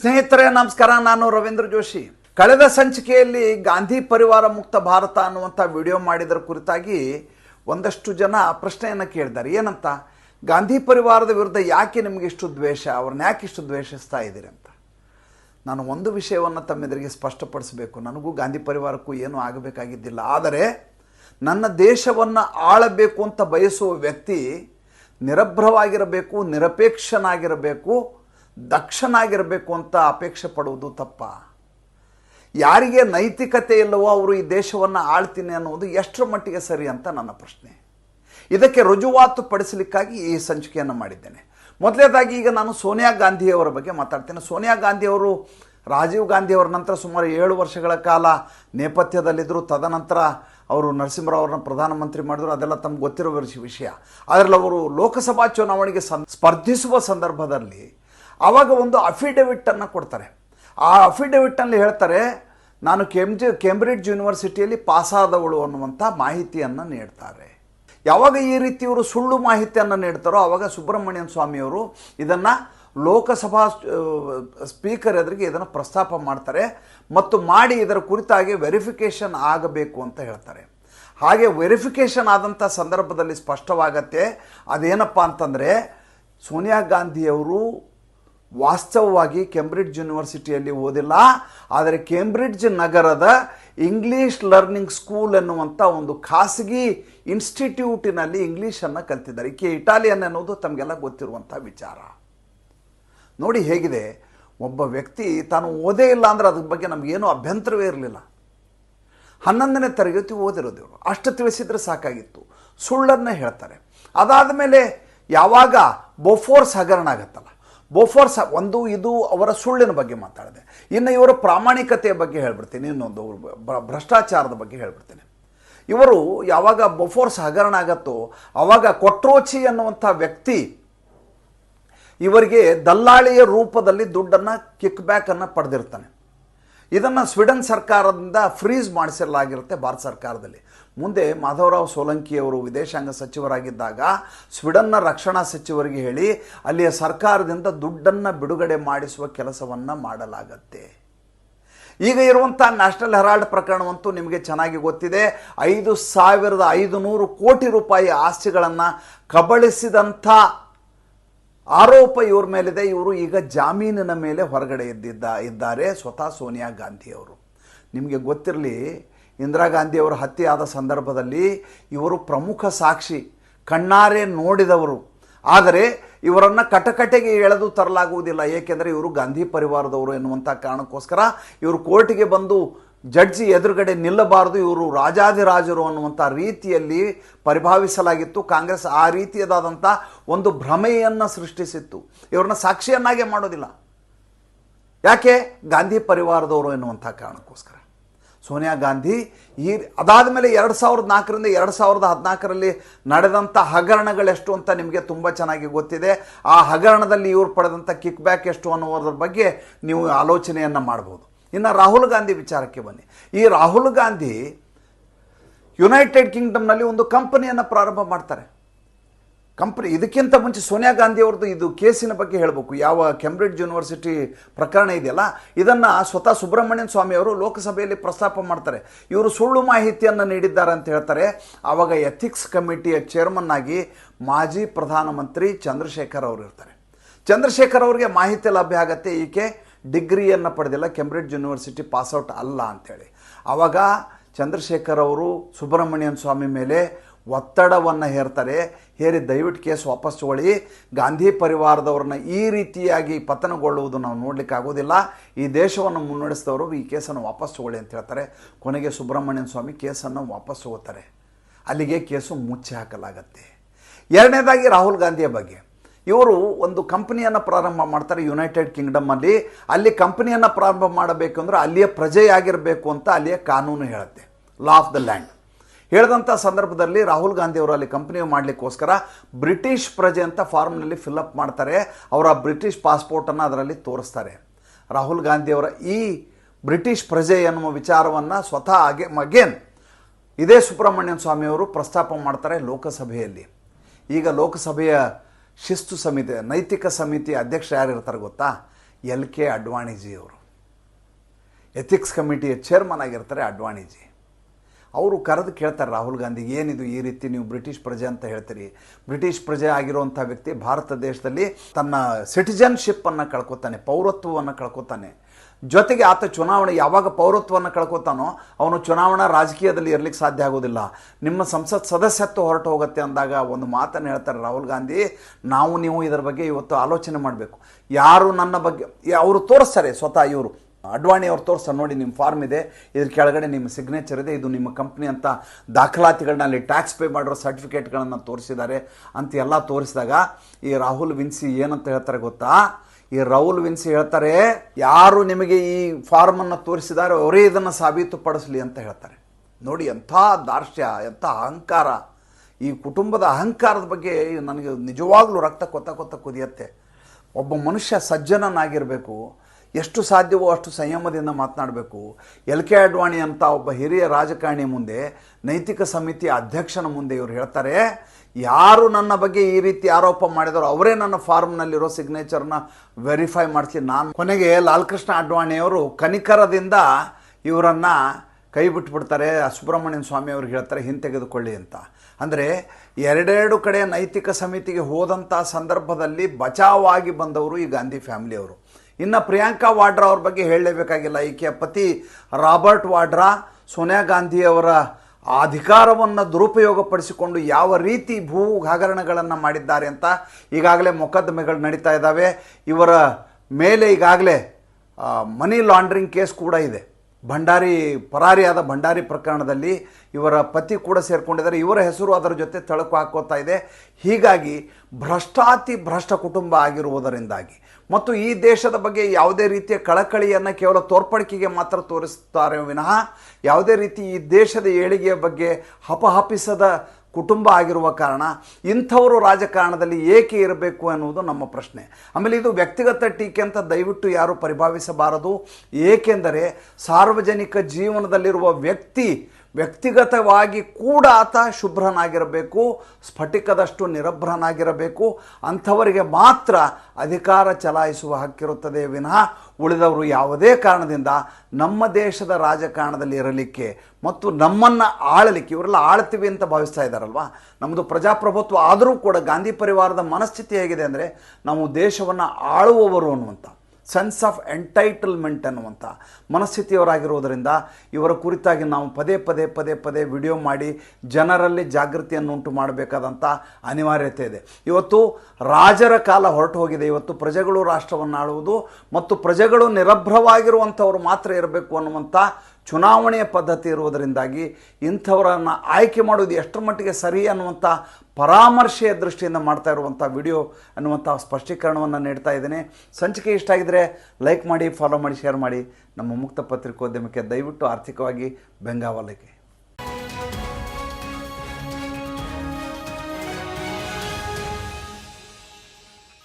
ಸ್ನೇಹಿತರೆ, ನಮಸ್ಕಾರ. ನಾನು ರವೀಂದ್ರ ಜೋಶಿ. ಕಳೆದ ಸಂಚಿಕೆಯಲ್ಲಿ ಗಾಂಧಿ ಪರಿವಾರ ಮುಕ್ತ ಭಾರತ ಅನ್ನುವಂಥ ವಿಡಿಯೋ ಮಾಡಿದರ ಕುರಿತಾಗಿ ಒಂದಷ್ಟು ಜನ ಪ್ರಶ್ನೆಯನ್ನು ಕೇಳಿದ್ದಾರೆ ಏನಂತ? ಗಾಂಧಿ ಪರಿವಾರದ ವಿರುದ್ಧ ಯಾಕೆ ನಿಮಗೆ ಇಷ್ಟು ದ್ವೇಷ? ಅವ್ರನ್ನ ಯಾಕೆ ಇಷ್ಟು ದ್ವೇಷಿಸ್ತಾ ಇದ್ದೀರಿ ಅಂತ. ನಾನು ಒಂದು ವಿಷಯವನ್ನು ತಮ್ಮೆದುರಿಗೆ ಸ್ಪಷ್ಟಪಡಿಸಬೇಕು. ನನಗೂ ಗಾಂಧಿ ಪರಿವಾರಕ್ಕೂ ಏನೂ ಆಗಬೇಕಾಗಿದ್ದಿಲ್ಲ. ಆದರೆ ನನ್ನ ದೇಶವನ್ನು ಆಳಬೇಕು ಅಂತ ಬಯಸುವ ವ್ಯಕ್ತಿ ನಿರಭ್ರವಾಗಿರಬೇಕು, ನಿರಪೇಕ್ಷನಾಗಿರಬೇಕು ದಕ್ಷನಾಗಿರಬೇಕು ಅಂತ ಅಪೇಕ್ಷೆ ಪಡುವುದು ತಪ್ಪ. ಯಾರಿಗೆ ನೈತಿಕತೆ ಇಲ್ಲವೋ ಅವರು ಈ ದೇಶವನ್ನು ಆಳ್ತೀನಿ ಅನ್ನೋದು ಎಷ್ಟರ ಮಟ್ಟಿಗೆ ಸರಿ ಅಂತ ನನ್ನ ಪ್ರಶ್ನೆ. ಇದಕ್ಕೆ ರುಜುವಾತು ಪಡಿಸಲಿಕ್ಕಾಗಿ ಈ ಸಂಚಿಕೆಯನ್ನು ಮಾಡಿದ್ದೇನೆ. ಮೊದಲನೇದಾಗಿ ಈಗ ನಾನು ಸೋನಿಯಾ ಗಾಂಧಿಯವರ ಬಗ್ಗೆ ಮಾತಾಡ್ತೇನೆ. ಸೋನಿಯಾ ಗಾಂಧಿಯವರು ರಾಜೀವ್ ಗಾಂಧಿಯವರ ನಂತರ ಸುಮಾರು ಏಳು ವರ್ಷಗಳ ಕಾಲ ನೇಪಥ್ಯದಲ್ಲಿದ್ದರು. ತದನಂತರ ಅವರು ನರಸಿಂಹರಾವ್ ಅವ್ರನ್ನ ಪ್ರಧಾನಮಂತ್ರಿ ಮಾಡಿದ್ರು. ಅದೆಲ್ಲ ತಮ್ಗೆ ಗೊತ್ತಿರೋ ವಿಷ- ವಿಷಯ. ಅದರಲ್ಲಿ ಅವರು ಲೋಕಸಭಾ ಚುನಾವಣೆಗೆ ಸ್ಪರ್ಧಿಸುವ ಸಂದರ್ಭದಲ್ಲಿ ಆವಾಗ ಒಂದು ಅಫಿಡೆವಿಟನ್ನು ಕೊಡ್ತಾರೆ. ಆ ಅಫಿಡವಿಟ್ಟಲ್ಲಿ ಹೇಳ್ತಾರೆ, ನಾನು ಕೆಂಜ್ ಕೇಂಬ್ರಿಡ್ಜ್ ಯೂನಿವರ್ಸಿಟಿಯಲ್ಲಿ ಪಾಸಾದವಳು ಅನ್ನುವಂಥ ಮಾಹಿತಿಯನ್ನು ನೀಡ್ತಾರೆ. ಯಾವಾಗ ಈ ರೀತಿ ಇವರು ಸುಳ್ಳು ಮಾಹಿತಿಯನ್ನು ನೀಡ್ತಾರೋ ಆವಾಗ ಸುಬ್ರಹ್ಮಣ್ಯನ್ ಸ್ವಾಮಿಯವರು ಇದನ್ನು ಲೋಕಸಭಾ ಸ್ಪೀಕರ್ ಎದುರಿಗೆ ಇದನ್ನು ಪ್ರಸ್ತಾಪ ಮಾಡ್ತಾರೆ ಮತ್ತು ಮಾಡಿ ಇದರ ಕುರಿತಾಗಿ ವೆರಿಫಿಕೇಷನ್ ಆಗಬೇಕು ಅಂತ ಹೇಳ್ತಾರೆ. ಹಾಗೆ ವೆರಿಫಿಕೇಷನ್ ಆದಂಥ ಸಂದರ್ಭದಲ್ಲಿ ಸ್ಪಷ್ಟವಾಗತ್ತೆ, ಅದೇನಪ್ಪ ಅಂತಂದರೆ ಸೋನಿಯಾ ಗಾಂಧಿಯವರು ವಾಸ್ತವವಾಗಿ ಕೇಂಬ್ರಿಡ್ಜ್ ಯೂನಿವರ್ಸಿಟಿಯಲ್ಲಿ ಓದಿಲ್ಲ, ಆದರೆ ಕೇಂಬ್ರಿಡ್ಜ್ ನಗರದ ಇಂಗ್ಲೀಷ್ ಲರ್ನಿಂಗ್ ಸ್ಕೂಲ್ ಎನ್ನುವಂಥ ಒಂದು ಖಾಸಗಿ ಇನ್ಸ್ಟಿಟ್ಯೂಟಿನಲ್ಲಿ ಇಂಗ್ಲೀಷನ್ನು ಕಲ್ತಿದ್ದಾರೆ. ಕೆ ಇಟಾಲಿಯನ್ ಅನ್ನೋದು ತಮಗೆಲ್ಲ ಗೊತ್ತಿರುವಂಥ ವಿಚಾರ. ನೋಡಿ ಹೇಗಿದೆ, ಒಬ್ಬ ವ್ಯಕ್ತಿ ತಾನು ಓದೇ ಇಲ್ಲ ಅಂದರೆ ಅದ್ರ ಬಗ್ಗೆ ನಮಗೇನು ಅಭ್ಯಂತರವೇ ಇರಲಿಲ್ಲ. ಹನ್ನೊಂದನೇ ತರಗತಿ ಓದಿರೋದು ಇವರು. ಅಷ್ಟು ತಿಳಿಸಿದ್ರೆ ಸಾಕಾಗಿತ್ತು. ಸುಳ್ಳನ್ನು ಹೇಳ್ತಾರೆ. ಅದಾದ ಮೇಲೆ ಯಾವಾಗ ಬೋಫೋರ್ಸ್ ಹಗರಣ ಆಗತ್ತಲ್ಲ? ಬೋಫೋರ್ಸ್ ಒಂದು ಇದು ಅವರ ಸುಳ್ಳಿನ ಬಗ್ಗೆ ಮಾತಾಡಿದೆ. ಇನ್ನು ಇವರ ಪ್ರಾಮಾಣಿಕತೆಯ ಬಗ್ಗೆ ಹೇಳ್ಬಿಡ್ತೀನಿ. ಇನ್ನೊಂದು ಭ್ರ- ಭ್ರಷ್ಟಾಚಾರದ ಬಗ್ಗೆ ಹೇಳ್ಬಿಡ್ತೀನಿ. ಇವರು ಯಾವಾಗ ಬೊಫೋರ್ಸ್ ಹಗರಣ ಆಗತ್ತೋ ಆವಾಗ ಕೊಟ್ರೋಚಿ ಅನ್ನುವಂಥ ವ್ಯಕ್ತಿ ಇವರಿಗೆ ದಲ್ಲಾಳಿಯ ರೂಪದಲ್ಲಿ ದುಡ್ಡನ್ನು ಕಿಕ್ ಬ್ಯಾಕನ್ನು ಪಡೆದಿರ್ತಾನೆ. ಇದನ್ನು ಸ್ವೀಡನ್ ಸರ್ಕಾರದಿಂದ ಫ್ರೀಸ್ ಮಾಡಿಸಿರಲಾಗಿರುತ್ತೆ ಭಾರತ ಸರ್ಕಾರದಲ್ಲಿ. ಮುಂದೆ ಮಾಧವರಾವ್ ಸೋಲಂಕಿಯವರು ವಿದೇಶಾಂಗ ಸಚಿವರಾಗಿದ್ದಾಗ ಸ್ವೀಡನ್ನ ರಕ್ಷಣಾ ಸಚಿವರಿಗೆ ಹೇಳಿ ಅಲ್ಲಿಯ ಸರ್ಕಾರದಿಂದ ದುಡ್ಡನ್ನು ಬಿಡುಗಡೆ ಮಾಡಿಸುವ ಕೆಲಸವನ್ನು ಮಾಡಲಾಗತ್ತೆ. ಈಗ ಇರುವಂಥ ನ್ಯಾಷನಲ್ ಹೆರಾಲ್ಡ್ ಪ್ರಕರಣವಂತೂ ನಿಮಗೆ ಚೆನ್ನಾಗಿ ಗೊತ್ತಿದೆ. ಐದು ಸಾವಿರದ ಐದು ನೂರು ಕೋಟಿ ರೂಪಾಯಿ ಆಸ್ತಿಗಳನ್ನು ಕಬಳಿಸಿದಂಥ ಆರೋಪ ಇವ್ರ ಮೇಲಿದೆ. ಇವರು ಈಗ ಜಾಮೀನಿನ ಮೇಲೆ ಹೊರಗಡೆ ಇದ್ದಿದ್ದ ಇದ್ದಾರೆ. ಸ್ವತಃ ಸೋನಿಯಾ ಗಾಂಧಿಯವರು. ನಿಮಗೆ ಗೊತ್ತಿರಲಿ, ಇಂದಿರಾ ಗಾಂಧಿಯವರು ಹತ್ಯೆ ಆದ ಸಂದರ್ಭದಲ್ಲಿ ಇವರು ಪ್ರಮುಖ ಸಾಕ್ಷಿ, ಕಣ್ಣಾರೆ ನೋಡಿದವರು. ಆದರೆ ಇವರನ್ನು ಕಟಕಟೆಗೆ ಎಳೆದು ತರಲಾಗುವುದಿಲ್ಲ. ಏಕೆಂದರೆ ಇವರು ಗಾಂಧಿ ಪರಿವಾರದವರು ಎನ್ನುವಂಥ ಕಾರಣಕ್ಕೋಸ್ಕರ ಇವರು ಕೋರ್ಟಿಗೆ ಬಂದು ಜಡ್ಜಿ ಎದುರುಗಡೆ ನಿಲ್ಲಬಾರದು, ಇವರು ರಾಜಾದಿರಾಜರು ಅನ್ನುವಂಥ ರೀತಿಯಲ್ಲಿ ಪರಿಭಾವಿಸಲಾಗಿತ್ತು. ಕಾಂಗ್ರೆಸ್ ಆ ರೀತಿಯದಾದಂಥ ಒಂದು ಭ್ರಮೆಯನ್ನು ಸೃಷ್ಟಿಸಿತ್ತು. ಇವ್ರನ್ನ ಸಾಕ್ಷಿಯನ್ನಾಗೆ ಮಾಡೋದಿಲ್ಲ. ಯಾಕೆ? ಗಾಂಧಿ ಪರಿವಾರದವರು ಎನ್ನುವಂಥ ಕಾರಣಕ್ಕೋಸ್ಕರ. ಸೋನಿಯಾ ಗಾಂಧಿ ಈ ಅದಾದ ಮೇಲೆ ಎರಡು ಸಾವಿರದ ನಾಲ್ಕರಿಂದ ಎರಡು ಸಾವಿರದ ಹದಿನಾಲ್ಕರಲ್ಲಿ ನಡೆದಂಥ ಹಗರಣಗಳೆಷ್ಟು ಅಂತ ನಿಮಗೆ ತುಂಬ ಚೆನ್ನಾಗಿ ಗೊತ್ತಿದೆ. ಆ ಹಗರಣದಲ್ಲಿ ಇವರು ಪಡೆದಂಥ ಕಿಕ್ ಬ್ಯಾಕ್ ಎಷ್ಟು ಅನ್ನುವುದರ ಬಗ್ಗೆ ನೀವು ಆಲೋಚನೆಯನ್ನು ಮಾಡ್ಬೋದು. ಇನ್ನು ರಾಹುಲ್ ಗಾಂಧಿ ವಿಚಾರಕ್ಕೆ ಬನ್ನಿ. ಈ ರಾಹುಲ್ ಗಾಂಧಿ ಯುನೈಟೆಡ್ ಕಿಂಗ್ಡಮ್ನಲ್ಲಿ ಒಂದು ಕಂಪನಿಯನ್ನು ಪ್ರಾರಂಭ ಮಾಡ್ತಾರೆ. ಕಂಪ್ನಿ, ಇದಕ್ಕಿಂತ ಮುಂಚೆ ಸೋನಿಯಾ ಗಾಂಧಿ ಅವ್ರದ್ದು ಇದು ಕೇಸಿನ ಬಗ್ಗೆ ಹೇಳಬೇಕು. ಯಾವ ಕೆಂಬ್ರಿಡ್ಜ್ ಯೂನಿವರ್ಸಿಟಿ ಪ್ರಕರಣ ಇದೆಯಲ್ಲ, ಇದನ್ನು ಸ್ವತಃ ಸುಬ್ರಹ್ಮಣ್ಯನ್ ಸ್ವಾಮಿ ಅವರು ಲೋಕಸಭೆಯಲ್ಲಿ ಪ್ರಸ್ತಾಪ ಮಾಡ್ತಾರೆ. ಇವರು ಸುಳ್ಳು ಮಾಹಿತಿಯನ್ನು ನೀಡಿದ್ದಾರೆ ಅಂತ ಹೇಳ್ತಾರೆ. ಆವಾಗ ಎಥಿಕ್ಸ್ ಕಮಿಟಿಯ ಚೇರ್ಮನ್ ಆಗಿ ಮಾಜಿ ಪ್ರಧಾನಮಂತ್ರಿ ಚಂದ್ರಶೇಖರ್ ಅವರು ಇರ್ತಾರೆ. ಚಂದ್ರಶೇಖರ್ ಅವರಿಗೆ ಮಾಹಿತಿ ಲಭ್ಯ ಆಗತ್ತೆ. ಈಕೆ ಡಿಗ್ರಿಯನ್ನು ಪಡೆದಿಲ್ಲ ಕೆಂಬ್ರಿಡ್ಜ್ ಯೂನಿವರ್ಸಿಟಿ ಪಾಸ್ಔಟ್ ಅಲ್ಲ ಅಂಥೇಳಿ ಆವಾಗ ಚಂದ್ರಶೇಖರ್ ಅವರು ಸುಬ್ರಹ್ಮಣ್ಯನ್ ಸ್ವಾಮಿ ಮೇಲೆ ಒತ್ತಡವನ್ನು ಹೇರ್ತಾರೆ. ಹೇರಿ ದಯವಿಟ್ಟು ಕೇಸ್ ವಾಪಸ್ ತಗೊಳ್ಳಿ. ಗಾಂಧಿ ಪರಿವಾರದವ್ರನ್ನ ಈ ರೀತಿಯಾಗಿ ಪತನಗೊಳ್ಳುವುದು ನಾವು ನೋಡಲಿಕ್ಕೆ ಆಗೋದಿಲ್ಲ. ಈ ದೇಶವನ್ನು ಮುನ್ನಡೆಸಿದವರು ಈ ಕೇಸನ್ನು ವಾಪಸ್ ತಗೊಳ್ಳಿ ಅಂತ ಹೇಳ್ತಾರೆ. ಕೊನೆಗೆ ಸುಬ್ರಹ್ಮಣ್ಯನ್ ಸ್ವಾಮಿ ಕೇಸನ್ನು ವಾಪಸ್ ತಗೋತಾರೆ. ಅಲ್ಲಿಗೆ ಕೇಸು ಮುಚ್ಚಿ ಹಾಕಲಾಗತ್ತೆ. ಎರಡನೇದಾಗಿ ರಾಹುಲ್ ಗಾಂಧಿಯ ಬಗ್ಗೆ. ಇವರು ಒಂದು ಕಂಪನಿಯನ್ನು ಪ್ರಾರಂಭ ಮಾಡ್ತಾರೆ ಯುನೈಟೆಡ್ ಕಿಂಗ್ಡಮಲ್ಲಿ ಅಲ್ಲಿ. ಕಂಪನಿಯನ್ನು ಪ್ರಾರಂಭ ಮಾಡಬೇಕು ಅಂದರೆ ಅಲ್ಲಿಯ ಪ್ರಜೆಯಾಗಿರಬೇಕು ಅಂತ ಅಲ್ಲಿಯ ಕಾನೂನು ಹೇಳುತ್ತೆ. ಲಾ ಆಫ್ ದ ಲ್ಯಾಂಡ್ ಹೇಳಿದಂಥ ಸಂದರ್ಭದಲ್ಲಿ ರಾಹುಲ್ ಗಾಂಧಿ ಅವರು ಅಲ್ಲಿ ಕಂಪನಿ ಮಾಡಲಿಕ್ಕೋಸ್ಕರ ಬ್ರಿಟಿಷ್ ಪ್ರಜೆ ಅಂತ ಫಾರ್ಮ್ನಲ್ಲಿ ಫಿಲ್ಅಪ್ ಮಾಡ್ತಾರೆ. ಅವರ ಬ್ರಿಟಿಷ್ ಪಾಸ್ಪೋರ್ಟನ್ನು ಅದರಲ್ಲಿ ತೋರಿಸ್ತಾರೆ. ರಾಹುಲ್ ಗಾಂಧಿಯವರ ಈ ಬ್ರಿಟಿಷ್ ಪ್ರಜೆ ಎನ್ನುವ ವಿಚಾರವನ್ನು ಸ್ವತಃ ಹಾಗೆ ಅಗೇನ್ ಇದೇ ಸುಬ್ರಹ್ಮಣ್ಯನ್ ಸ್ವಾಮಿಯವರು ಪ್ರಸ್ತಾಪ ಮಾಡ್ತಾರೆ ಲೋಕಸಭೆಯಲ್ಲಿ. ಈಗ ಲೋಕಸಭೆಯ ಶಿಸ್ತು ಸಮಿತಿ, ನೈತಿಕ ಸಮಿತಿ ಅಧ್ಯಕ್ಷ ಯಾರು ಇರ್ತಾರೆ ಗೊತ್ತಾ? ಎಲ್ ಕೆ ಅಡ್ವಾಣಿಜಿ ಅವರು ಎಥಿಕ್ಸ್ ಕಮಿಟಿಯ ಚೇರ್ಮನ್ ಆಗಿರ್ತಾರೆ ಅಡ್ವಾಣಿಜಿ. ಅವರು ಕರೆದು ಕೇಳ್ತಾರೆ ರಾಹುಲ್ ಗಾಂಧಿ, ಏನಿದು ಈ ರೀತಿ ನೀವು ಬ್ರಿಟಿಷ್ ಪ್ರಜೆ ಅಂತ ಹೇಳ್ತೀರಿ? ಬ್ರಿಟಿಷ್ ಪ್ರಜೆ ಆಗಿರುವಂಥ ವ್ಯಕ್ತಿ ಭಾರತ ದೇಶದಲ್ಲಿ ತನ್ನ ಸಿಟಿಜನ್ಶಿಪ್ಪನ್ನು ಕಳ್ಕೊತಾನೆ, ಪೌರತ್ವವನ್ನು ಕಳ್ಕೊತಾನೆ. ಜೊತೆಗೆ ಆತ ಚುನಾವಣೆ, ಯಾವಾಗ ಪೌರತ್ವವನ್ನು ಕಳ್ಕೊತಾನೋ ಅವನು ಚುನಾವಣಾ ರಾಜಕೀಯದಲ್ಲಿ ಇರಲಿಕ್ಕೆ ಸಾಧ್ಯ ಆಗೋದಿಲ್ಲ. ನಿಮ್ಮ ಸಂಸತ್ ಸದಸ್ಯತ್ವ ಹೊರಟು ಹೋಗುತ್ತೆ ಅಂದಾಗ ಒಂದು ಮಾತನ್ನು ಹೇಳ್ತಾರೆ ರಾಹುಲ್ ಗಾಂಧಿ, ನಾವು ನೀವು ಇದರ ಬಗ್ಗೆ ಇವತ್ತು ಆಲೋಚನೆ ಮಾಡಬೇಕು. ಯಾರು ನನ್ನ ಬಗ್ಗೆ, ಅವರು ತೋರಿಸ್ತಾರೆ ಸ್ವತಃ ಇವರು. ಅಡ್ವಾಣಿ ಅವ್ರು ತೋರಿಸ್ತಾರೆ ನೋಡಿ ನಿಮ್ಮ ಫಾರ್ಮ್ ಇದೆ, ಇದ್ರ ಕೆಳಗಡೆ ನಿಮ್ಮ ಸಿಗ್ನೇಚರ್ ಇದೆ, ಇದು ನಿಮ್ಮ ಕಂಪ್ನಿ ಅಂತ ದಾಖಲಾತಿಗಳನ್ನ ಅಲ್ಲಿ ಟ್ಯಾಕ್ಸ್ ಪೇ ಮಾಡಿರೋ ಸರ್ಟಿಫಿಕೇಟ್ಗಳನ್ನು ತೋರಿಸಿದ್ದಾರೆ ಅಂತ ಎಲ್ಲ ತೋರಿಸಿದಾಗ, ಈ ರಾಹುಲ್ ವಿನ್ಸಿ ಏನಂತ ಹೇಳ್ತಾರೆ ಗೊತ್ತಾ? ಈ ರಾಹುಲ್ ವಿನ್ಸಿ ಹೇಳ್ತಾರೆ, ಯಾರು ನಿಮಗೆ ಈ ಫಾರ್ಮನ್ನು ತೋರಿಸಿದಾರೋ, ಅವರೇ ಇದನ್ನು ಸಾಬೀತುಪಡಿಸಲಿ ಅಂತ ಹೇಳ್ತಾರೆ. ನೋಡಿ, ಎಂಥ ದಾರ್ಶ್ಯ, ಎಂಥ ಅಹಂಕಾರ. ಈ ಕುಟುಂಬದ ಅಹಂಕಾರದ ಬಗ್ಗೆ ನನಗೆ ನಿಜವಾಗ್ಲೂ ರಕ್ತ ಕೊತ್ತ ಕೊತ್ತ ಕುದಿಯತ್ತೆ. ಒಬ್ಬ ಮನುಷ್ಯ ಸಜ್ಜನನಾಗಿರಬೇಕು ಎಷ್ಟು ಸಾಧ್ಯವೋ ಅಷ್ಟು ಸಂಯಮದಿಂದ ಮಾತನಾಡಬೇಕು. ಎಲ್ ಕೆ ಅಡ್ವಾಣಿ ಅಂತ ಒಬ್ಬ ಹಿರಿಯ ರಾಜಕಾರಣಿ ಮುಂದೆ, ನೈತಿಕ ಸಮಿತಿ ಅಧ್ಯಕ್ಷನ ಮುಂದೆ ಇವರು ಹೇಳ್ತಾರೆ, ಯಾರು ನನ್ನ ಬಗ್ಗೆ ಈ ರೀತಿ ಆರೋಪ ಮಾಡಿದರೋ ಅವರೇ ನನ್ನ ಫಾರ್ಮ್ನಲ್ಲಿರೋ ಸಿಗ್ನೇಚರ್ನ ವೆರಿಫೈ ಮಾಡ್ತೀನಿ ನಾನು ಕೊನೆಗೆ ಲಾಲ್ಕೃಷ್ಣ ಅಡ್ವಾಣಿಯವರು ಕನಿಕರದಿಂದ ಇವರನ್ನು ಕೈ ಬಿಟ್ಬಿಡ್ತಾರೆ, ಸುಬ್ರಹ್ಮಣ್ಯನ ಸ್ವಾಮಿ ಅವ್ರಿಗೆ ಹೇಳ್ತಾರೆ, ಹಿಂತೆಗೆದುಕೊಳ್ಳಿ ಅಂತ. ಅಂದರೆ ಎರಡೆರಡು ಕಡೆ ನೈತಿಕ ಸಮಿತಿಗೆ ಹೋದಂಥ ಸಂದರ್ಭದಲ್ಲಿ ಬಚಾವಾಗಿ ಬಂದವರು ಈ ಗಾಂಧಿ ಫ್ಯಾಮಿಲಿಯವರು ಇನ್ನು ಪ್ರಿಯಾಂಕಾ ವಾಡ್ರಾ ಅವ್ರ ಬಗ್ಗೆ ಹೇಳಲೇಬೇಕಾಗಿಲ್ಲ. ಈಕೆಯ ಪತಿ ರಾಬರ್ಟ್ ವಾಡ್ರಾ, ಸೋನಿಯಾ ಗಾಂಧಿಯವರ ಅಧಿಕಾರವನ್ನು ದುರುಪಯೋಗಪಡಿಸಿಕೊಂಡು ಯಾವ ರೀತಿ ಭೂ ಹಗರಣಗಳನ್ನು ಮಾಡಿದ್ದಾರೆ ಅಂತ ಈಗಾಗಲೇ ಮೊಕದ್ದಮೆಗಳು ನಡೀತಾ ಇದ್ದಾವೆ. ಇವರ ಮೇಲೆ ಈಗಾಗಲೇ ಮನಿ ಲಾಂಡ್ರಿಂಗ್ ಕೇಸ್ ಕೂಡ ಇದೆ. ಭಂಡಾರಿ, ಪರಾರಿಯಾದ ಭಂಡಾರಿ ಪ್ರಕರಣದಲ್ಲಿ ಇವರ ಪತಿ ಕೂಡ ಸೇರಿಕೊಂಡಿದ್ದಾರೆ. ಇವರ ಹೆಸರು ಅದರ ಜೊತೆ ತಳಕು ಹಾಕೋತಾ ಇದೆ. ಹೀಗಾಗಿ ಭ್ರಷ್ಟಾತಿ ಭ್ರಷ್ಟ ಕುಟುಂಬ ಆಗಿರುವುದರಿಂದಾಗಿ ಮತ್ತು ಈ ದೇಶದ ಬಗ್ಗೆ ಯಾವುದೇ ರೀತಿಯ ಕಳಕಳಿಯನ್ನು ಕೇವಲ ತೋರ್ಪಡಿಕೆಗೆ ಮಾತ್ರ ತೋರಿಸುತ್ತಾರೆ ವಿನಃ ಯಾವುದೇ ರೀತಿ ಈ ದೇಶದ ಏಳಿಗೆಯ ಬಗ್ಗೆ ಹಪಹಪಿಸದ ಕುಟುಂಬ ಆಗಿರುವ ಕಾರಣ ಇಂಥವರು ರಾಜಕಾರಣದಲ್ಲಿ ಏಕೆ ಇರಬೇಕು ಅನ್ನುವುದು ನಮ್ಮ ಪ್ರಶ್ನೆ. ಆಮೇಲೆ ಇದು ವ್ಯಕ್ತಿಗತ ಟೀಕೆ ಅಂತ ದಯವಿಟ್ಟು ಯಾರು ಪರಿಭಾವಿಸಬಾರದು. ಏಕೆಂದರೆ ಸಾರ್ವಜನಿಕ ಜೀವನದಲ್ಲಿರುವ ವ್ಯಕ್ತಿ ವ್ಯಕ್ತಿಗತವಾಗಿ ಕೂಡ ಆತ ಶುಭ್ರನಾಗಿರಬೇಕು, ಸ್ಫಟಿಕದಷ್ಟು ನಿರಭ್ರನಾಗಿರಬೇಕು, ಅಂಥವರಿಗೆ ಮಾತ್ರ ಅಧಿಕಾರ ಚಲಾಯಿಸುವ ಹಕ್ಕಿರುತ್ತದೆ ವಿನಃ ಉಳಿದವರು ಯಾವುದೇ ಕಾರಣದಿಂದ ನಮ್ಮ ದೇಶದ ರಾಜಕಾರಣದಲ್ಲಿ ಇರಲಿಕ್ಕೆ ಮತ್ತು ನಮ್ಮನ್ನು ಆಳಲಿಕ್ಕೆ, ಇವರೆಲ್ಲ ಆಳ್ತೀವಿ ಅಂತ ಭಾವಿಸ್ತಾ ಇದ್ದಾರಲ್ವ? ನಮ್ಮದು ಪ್ರಜಾಪ್ರಭುತ್ವ ಆದರೂ ಕೂಡ ಗಾಂಧಿ ಪರಿವಾರದ ಮನಸ್ಥಿತಿ ಹೇಗಿದೆ ಅಂದರೆ ನಾವು ದೇಶವನ್ನು ಆಳುವವರು ಅನ್ನುವಂಥ ಸೆನ್ಸ್ ಆಫ್ ಎಂಟೈಟಲ್ಮೆಂಟ್ ಅನ್ನುವಂಥ ಮನಸ್ಥಿತಿಯವರಾಗಿರುವುದರಿಂದ ಇವರ ಕುರಿತಾಗಿ ನಾವು ಪದೇ ಪದೇ ಪದೇ ಪದೇ ವಿಡಿಯೋ ಮಾಡಿ ಜನರಲ್ಲಿ ಜಾಗೃತಿಯನ್ನು ಉಂಟು ಮಾಡಬೇಕಾದಂಥ ಅನಿವಾರ್ಯತೆ ಇದೆ. ಇವತ್ತು ರಾಜರ ಕಾಲ ಹೊರಟು ಹೋಗಿದೆ. ಇವತ್ತು ಪ್ರಜೆಗಳು ರಾಷ್ಟ್ರವನ್ನು ಆಳುವುದು ಮತ್ತು ಪ್ರಜೆಗಳು ನಿರಭ್ರವಾಗಿರುವಂಥವರು ಮಾತ್ರ ಇರಬೇಕು ಅನ್ನುವಂಥ ಚುನಾವಣೆಯ ಪದ್ಧತಿ ಇರುವುದರಿಂದಾಗಿ ಇಂಥವರನ್ನು ಆಯ್ಕೆ ಮಾಡೋದು ಎಷ್ಟರ ಮಟ್ಟಿಗೆ ಸರಿ ಅನ್ನುವಂಥ ಪರಾಮರ್ಶೆಯ ದೃಷ್ಟಿಯಿಂದ ಮಾಡ್ತಾ ಇರುವಂಥ ವಿಡಿಯೋ ಅನ್ನುವಂಥ ಸ್ಪಷ್ಟೀಕರಣವನ್ನು ನೀಡ್ತಾ ಇದ್ದೇನೆ. ಸಂಚಿಕೆ ಇಷ್ಟ ಆಗಿದರೆ ಲೈಕ್ ಮಾಡಿ ಫಾಲೋ ಮಾಡಿ ಶೇರ್ ಮಾಡಿ. ನಮ್ಮ ಮುಕ್ತ ಪತ್ರಿಕೋದ್ಯಮಕ್ಕೆ ದಯವಿಟ್ಟು ಆರ್ಥಿಕವಾಗಿ ಬೆಂಗಾವಲಿಕೆ